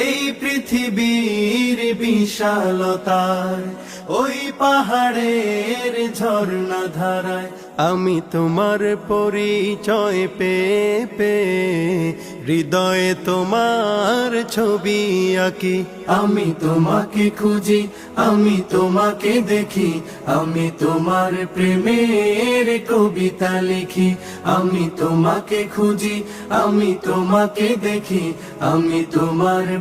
এই পৃথিবীর বিশালতায়, ওই পাহাড়ের ঝর্ণা ধারায় আমি তোমার পরিচয় পেয়ে পেয়ে হৃদয়ে তোমার ছবি আঁকি। আমি তোমাকে খুঁজি, আমি তোমাকে দেখি, আমি তোমার প্রেমের কবিতা লিখি। আমি তোমাকে খুঁজি, আমি তোমাকে দেখি, আমি তোমার